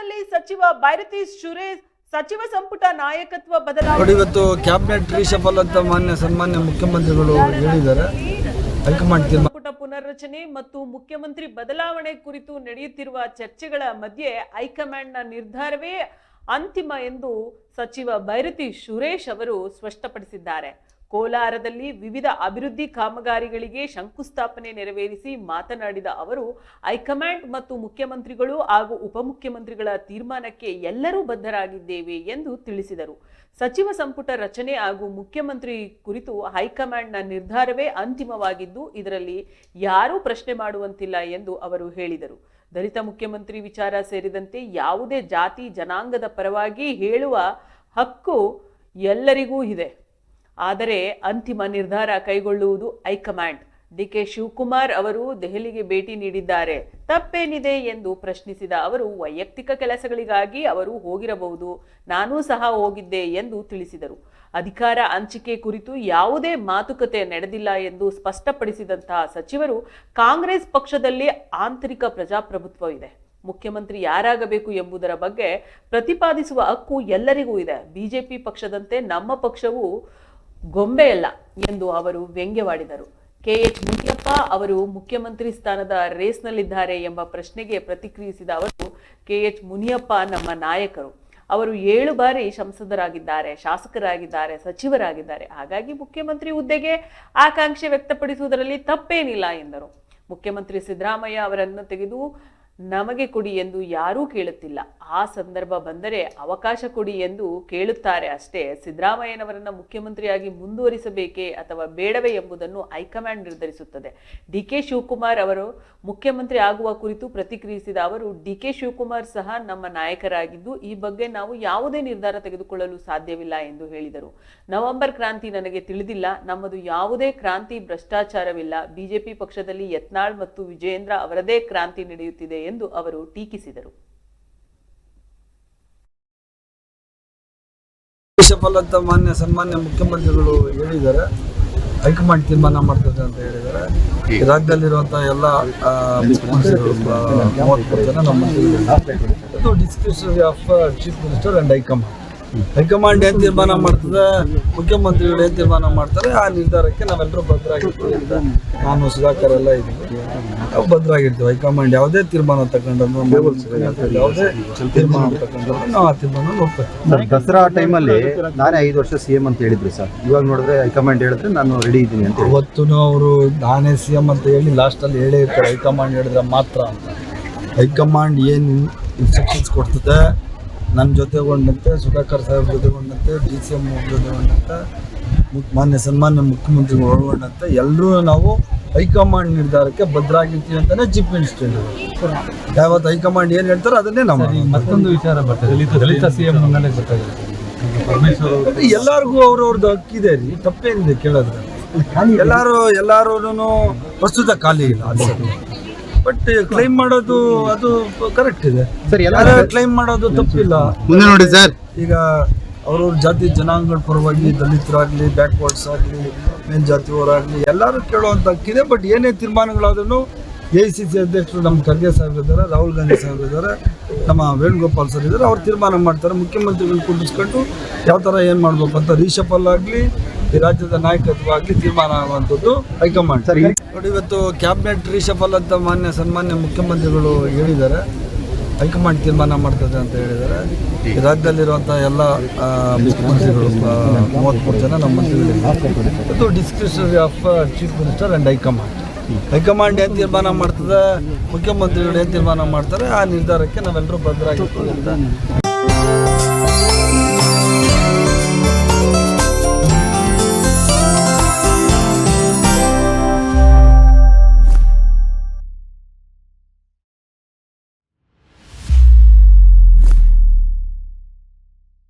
ಕೋಲಾರದಲ್ಲಿ ಸಚಿವ ಬೈರತಿ ಸುರೇಶ್ ಸಚಿವ ಸಂಪುಟ ನಾಯಕತ್ವ ನೋಡಿ ಬದಲಾವಣೆ ಇವತ್ತು ಕ್ಯಾಬಿನೆಟ್ ರೀಶಫಲ್ ಅಂತ ಮಾನ್ಯ ಸನ್ಮಾನ್ಯ ಮುಖ್ಯಮಂತ್ರಿಗಳು ಹೇಳಿದ್ದಾರೆ. ಹೈಕಮಾಂಡ್ ತೀರ್ಮಾನ ಸಂಪುಟ ಪುನರ್ರಚನೆ ಮತ್ತು ಮುಖ್ಯಮಂತ್ರಿ ಬದಲಾವಣೆ ಕುರಿತು ನಡೆಯುತ್ತಿರುವ ಚರ್ಚೆಗಳ ಮಧ್ಯೆ ಹೈಕಮಾಂಡ್ನ ನಿರ್ಧಾರವೇ ಅಂತಿಮ ಎಂದು ಸಚಿವ ಬೈರತಿ ಸುರೇಶ್ ಅವರು ಸ್ಪಷ್ಟಪಡಿಸಿದ್ದಾರೆ. ಕೋಲಾರದಲ್ಲಿ ವಿವಿಧ ಅಭಿವೃದ್ಧಿ ಕಾಮಗಾರಿಗಳಿಗೆ ಶಂಕುಸ್ಥಾಪನೆ ನೆರವೇರಿಸಿ ಮಾತನಾಡಿದ ಅವರು, ಹೈಕಮಾಂಡ್ ಮತ್ತು ಮುಖ್ಯಮಂತ್ರಿಗಳು ಹಾಗೂ ಉಪಮುಖ್ಯಮಂತ್ರಿಗಳ ತೀರ್ಮಾನಕ್ಕೆ ಎಲ್ಲರೂ ಬದ್ಧರಾಗಿದ್ದೇವೆ ಎಂದು ತಿಳಿಸಿದರು. ಸಚಿವ ಸಂಪುಟ ರಚನೆ ಹಾಗೂ ಮುಖ್ಯಮಂತ್ರಿ ಕುರಿತು ಹೈಕಮಾಂಡ್ನ ನಿರ್ಧಾರವೇ ಅಂತಿಮವಾಗಿದ್ದು, ಇದರಲ್ಲಿ ಯಾರೂ ಪ್ರಶ್ನೆ ಮಾಡುವಂತಿಲ್ಲ ಎಂದು ಅವರು ಹೇಳಿದರು. ದಲಿತ ಮುಖ್ಯಮಂತ್ರಿ ವಿಚಾರ ಸೇರಿದಂತೆ ಯಾವುದೇ ಜಾತಿ ಜನಾಂಗದ ಪರವಾಗಿ ಹೇಳುವ ಹಕ್ಕು ಎಲ್ಲರಿಗೂ ಇದೆ. ಆದರೆ ಅಂತಿಮ ನಿರ್ಧಾರ ಕೈಗೊಳ್ಳುವುದು ಹೈಕಮಾಂಡ್. ಡಿಕೆ ಶಿವಕುಮಾರ್ ಅವರು ದೆಹಲಿಗೆ ಭೇಟಿ ನೀಡಿದ್ದಾರೆ. ತಪ್ಪೇನಿದೆ ಎಂದು ಪ್ರಶ್ನಿಸಿದ ಅವರು, ವೈಯಕ್ತಿಕ ಕೆಲಸಗಳಿಗಾಗಿ ಅವರು ಹೋಗಿರಬಹುದು, ನಾನೂ ಸಹ ಹೋಗಿದ್ದೆ ಎಂದು ತಿಳಿಸಿದರು. ಅಧಿಕಾರ ಹಂಚಿಕೆ ಕುರಿತು ಯಾವುದೇ ಮಾತುಕತೆ ನಡೆದಿಲ್ಲ ಎಂದು ಸ್ಪಷ್ಟಪಡಿಸಿದಂತಹ ಸಚಿವರು, ಕಾಂಗ್ರೆಸ್ ಪಕ್ಷದಲ್ಲಿ ಆಂತರಿಕ ಪ್ರಜಾಪ್ರಭುತ್ವವಿದೆ ಮುಖ್ಯಮಂತ್ರಿ ಯಾರಾಗಬೇಕು ಎಂಬುದರ ಬಗ್ಗೆ ಪ್ರತಿಪಾದಿಸುವ ಹಕ್ಕು ಎಲ್ಲರಿಗೂ ಇದೆ. ಬಿಜೆಪಿ ಪಕ್ಷದಂತೆ ನಮ್ಮ ಪಕ್ಷವು ಗೊಂಬೆಯಲ್ಲ ಎಂದು ಅವರು ವ್ಯಂಗ್ಯವಾಡಿದರು. ಕೆಎಚ್ ಮುನಿಯಪ್ಪ ಅವರು ಮುಖ್ಯಮಂತ್ರಿ ಸ್ಥಾನದ ರೇಸ್ನಲ್ಲಿದ್ದಾರೆ ಎಂಬ ಪ್ರಶ್ನೆಗೆ ಪ್ರತಿಕ್ರಿಯಿಸಿದ ಅವರು ಕೆಎಚ್ ಮುನಿಯಪ್ಪ ನಮ್ಮ ನಾಯಕರು. ಅವರು ಏಳು ಬಾರಿ ಸಂಸದರಾಗಿದ್ದಾರೆ, ಶಾಸಕರಾಗಿದ್ದಾರೆ, ಸಚಿವರಾಗಿದ್ದಾರೆ. ಹಾಗಾಗಿ ಮುಖ್ಯಮಂತ್ರಿ ಹುದ್ದೆಗೆ ಆಕಾಂಕ್ಷೆ ವ್ಯಕ್ತಪಡಿಸುವುದರಲ್ಲಿ ತಪ್ಪೇನಿಲ್ಲ ಎಂದರು. ಮುಖ್ಯಮಂತ್ರಿ ಸಿದ್ದರಾಮಯ್ಯ ಅವರನ್ನು ತೆಗೆದು ನಮಗೆ ಕೊಡಿ ಎಂದು ಯಾರೂ ಕೇಳುತ್ತಿಲ್ಲ. ಆ ಸಂದರ್ಭ ಬಂದರೆ ಅವಕಾಶ ಕೊಡಿ ಎಂದು ಕೇಳುತ್ತಾರೆ ಅಷ್ಟೇ. ಸಿದ್ದರಾಮಯ್ಯನವರನ್ನು ಮುಖ್ಯಮಂತ್ರಿಯಾಗಿ ಮುಂದುವರಿಸಬೇಕೇ ಅಥವಾ ಬೇಡವೇ ಎಂಬುದನ್ನು ಹೈಕಮಾಂಡ್ ನಿರ್ಧರಿಸುತ್ತದೆ. ಡಿ ಕೆ ಶಿವಕುಮಾರ್ ಅವರು ಮುಖ್ಯಮಂತ್ರಿ ಆಗುವ ಕುರಿತು ಪ್ರತಿಕ್ರಿಯಿಸಿದ ಅವರು, ಡಿ ಕೆ ಶಿವಕುಮಾರ್ ಸಹ ನಮ್ಮ ನಾಯಕರಾಗಿದ್ದು, ಈ ಬಗ್ಗೆ ನಾವು ಯಾವುದೇ ನಿರ್ಧಾರ ತೆಗೆದುಕೊಳ್ಳಲು ಸಾಧ್ಯವಿಲ್ಲ ಎಂದು ಹೇಳಿದರು. ನವೆಂಬರ್ ಕ್ರಾಂತಿ ನನಗೆ ತಿಳಿದಿಲ್ಲ. ನಮ್ಮದು ಯಾವುದೇ ಕ್ರಾಂತಿ ಭ್ರಷ್ಟಾಚಾರವಿಲ್ಲ. ಬಿಜೆಪಿ ಪಕ್ಷದಲ್ಲಿ ಯತ್ನಾಳ್ ಮತ್ತು ವಿಜಯೇಂದ್ರ ಅವರದೇ ಕ್ರಾಂತಿ ನಡೆಯುತ್ತಿದೆ ಎಂದು ಅವರು ಟೀಕಿಸಿದರು. ರೀಶಫಲ್ ಅಂತ ಮಾನ್ಯ ಸನ್ಮಾನ್ಯ ಮುಖ್ಯಮಂತ್ರಿಗಳು ಹೇಳಿದ್ದಾರೆ. ಹೈಕಮಾಂಡ್ ತೀರ್ಮಾನ ಮಾಡ್ತದೆ ಅಂತ ಹೇಳಿದ್ದಾರೆ. ರಾಜ್ಯದಲ್ಲಿರುವಂತಹ ಎಲ್ಲ ಮೂವತ್ತು ಜನ ನಮ್ಮ ಡಿಸ್ಕ್ರಿಪ್ಷನ್ ಇದು discussion of chief minister and high command high command ಏನ್ ತೀರ್ಮಾನ ಮಾಡ್ತದೆ? ಮುಖ್ಯಮಂತ್ರಿಗಳು ಏನ್ ತೀರ್ಮಾನ ಮಾಡ್ತಾರೆ? ಆ ನಿರ್ಧಾರಕ್ಕೆ ನಾವೆಲ್ಲರೂ ಭದ್ರಾಗಿರ್ತೀವಿ ಅಂತ ನಾನು ಸುಧಾಕರ್ ಎಲ್ಲ ಇದ್ದೀವಿ. ನಾವು ಭದ್ರಾಗಿರ್ತೀವಿ. ಹೈಕಮಾಂಡ್ ಯಾವುದೇ ತೀರ್ಮಾನ ತಗೊಂಡ್ರು ಯಾವುದೇ ತೀರ್ಮಾನ ತಗೊಂಡ್ರು ನಾವು ಆ ತೀರ್ಮಾನ ಸರ್ ದಸರಾ ಟೈಮಲ್ಲಿ ನಾನೇ ಐದು ವರ್ಷ ಸಿ ಎಂ ಅಂತ ಹೇಳಿದ್ರು ಸರ್. ಇವಾಗ ನೋಡಿದ್ರೆ ಹೈಕಮಾಂಡ್ ಹೇಳಿದ್ರೆ ನಾನು ರೆಡಿ ಇದ್ದೀನಿ ಅಂತ ಇವತ್ತು ಅವರು ನಾನೇ ಸಿ ಎಂ ಅಂತ ಹೇಳಿ ಲಾಸ್ಟಲ್ಲಿ ಹೇಳೇ ಇರ್ತಾರೆ ಹೈಕಮಾಂಡ್ ಹೇಳಿದ್ರೆ ಮಾತ್ರ ಅಂತ. ಹೈಕಮಾಂಡ್ ಏನು ಇನ್ಸ್ಟ್ರಕ್ಷನ್ಸ್ ಕೊಡ್ತದೆ? ನನ್ನ ಜೊತೆಗೊಂಡಂತೆ ಸುಧಾಕರ್ ಸಾಹೇಬ್ ಜೊತೆಗೊಂಡಂತೆ ಡಿ ಸಿ ಎಂ ಜೊತೆಗೊಂಡಂತೆ ಮಾನ್ಯ ಸನ್ಮಾನ್ಯ ಮುಖ್ಯಮಂತ್ರಿಗಳು ಒಳಗೊಂಡಂತೆ ಎಲ್ಲರೂ ನಾವು ಹೈಕಮಾಂಡ್ ನಿರ್ಧಾರಕ್ಕೆ ಭದ್ರಾಗಿರ್ತೀವಿ ಅಂತಾನೆ ಚೀಫ್ ಮಿನಿಸ್ಟರ್ ಯಾವತ್ತು ಹೈಕಮಾಂಡ್ ಏನು ಹೇಳ್ತಾರೋ ಅದನ್ನೇ ನಾವು ಮತ್ತೊಂದು ವಿಚಾರ ಬರ್ತದೆ ಎಲ್ಲರಿಗೂ ಅವ್ರವ್ರದ್ದು ಹಕ್ಕಿದೆ ರೀ ತಪ್ಪೇನಿದೆ ಕೇಳೋದ್ರೆ ಎಲ್ಲಾರು ಎಲ್ಲಾರು ಪ್ರಸ್ತುತ ಖಾಲಿ ಇಲ್ಲ. ಬಟ್ ಕ್ಲೈಮ್ ಮಾಡೋದು ಅದು ಕರೆಕ್ಟ್ ಇದೆ. ಸರ್ ಎಲ್ಲ ಕ್ಲೈಮ್ ಮಾಡೋದು ತಪ್ಪಿಲ್ಲ. ಮುಂದೆ ನೋಡಿ ಸರ್. ಈಗ ಅವ್ರವ್ರ ಜಾತಿ ಜನಾಂಗಗಳ ಪರವಾಗಿ ದಲಿತರಾಗ್ಲಿ ಬ್ಯಾಕ್ವರ್ಡ್ಸ್ ಆಗಲಿ ಮೇಲ್ಜಾತಿಯವರಾಗಲಿ ಎಲ್ಲರೂ ಕೇಳುವಂತ ಹಕ್ಕಿದೆ ಬಟ್ ಏನೇ ತೀರ್ಮಾನಗಳಾದ್ರೂ ಎ ಸಿ ಸಿ ಅಧ್ಯಕ್ಷರು ನಮ್ಮ ಖರ್ಗೆ ಸಾಹೇಬ್ ಇದ್ದಾರೆ ರಾಹುಲ್ ಗಾಂಧಿ ಸಾಹೇಬ್ ಇದ್ದಾರೆ ನಮ್ಮ ವೇಣುಗೋಪಾಲ್ ಸರ್ ಇದ್ದಾರೆ. ಅವ್ರು ತೀರ್ಮಾನ ಮಾಡ್ತಾರೆ. ಮುಖ್ಯಮಂತ್ರಿಗಳು ಕುಂಡಿಸ್ಕೊಂಡು ಯಾವ ಥರ ಏನು ಮಾಡಬೇಕು ಅಂತ ಆಗಲಿ ಈ ರಾಜ್ಯದ ನಾಯಕತ್ವವಾಗಿ ತೀರ್ಮಾನ ಆಗುವಂಥದ್ದು ಹೈಕಮಾಂಡ್. ಸರ್, ನೋಡಿ ಇವತ್ತು ಕ್ಯಾಬಿನೆಟ್ ರೀಶಫಲ್ ಅಂತ ಮಾನ್ಯ ಸನ್ಮಾನ್ಯ ಮುಖ್ಯಮಂತ್ರಿಗಳು ಹೇಳಿದ್ದಾರೆ. ಹೈಕಮಾಂಡ್ ತೀರ್ಮಾನ ಮಾಡ್ತದೆ ಅಂತ ಹೇಳಿದ್ದಾರೆ. ಈ ರಾಜ್ಯದಲ್ಲಿರುವಂತಹ ಎಲ್ಲ ಮುಖ್ಯಮಂತ್ರಿಗಳು ಮೂವತ್ತ್ಮೂರು ಜನ ನಮ್ಮ ಮಂತ್ರಿಗಳಿದ್ದಾರೆ. ಇದು description of chief minister and high command. High command ಏನು ತೀರ್ಮಾನ ಮಾಡ್ತದೆ ಮುಖ್ಯಮಂತ್ರಿಗಳು ಏನು ತೀರ್ಮಾನ ಮಾಡ್ತಾರೆ ಆ ನಿರ್ಧಾರಕ್ಕೆ ನಾವೆಲ್ಲರೂ ಭದ್ರಾಗಿರ್ತೀವಿ ಅಂತ.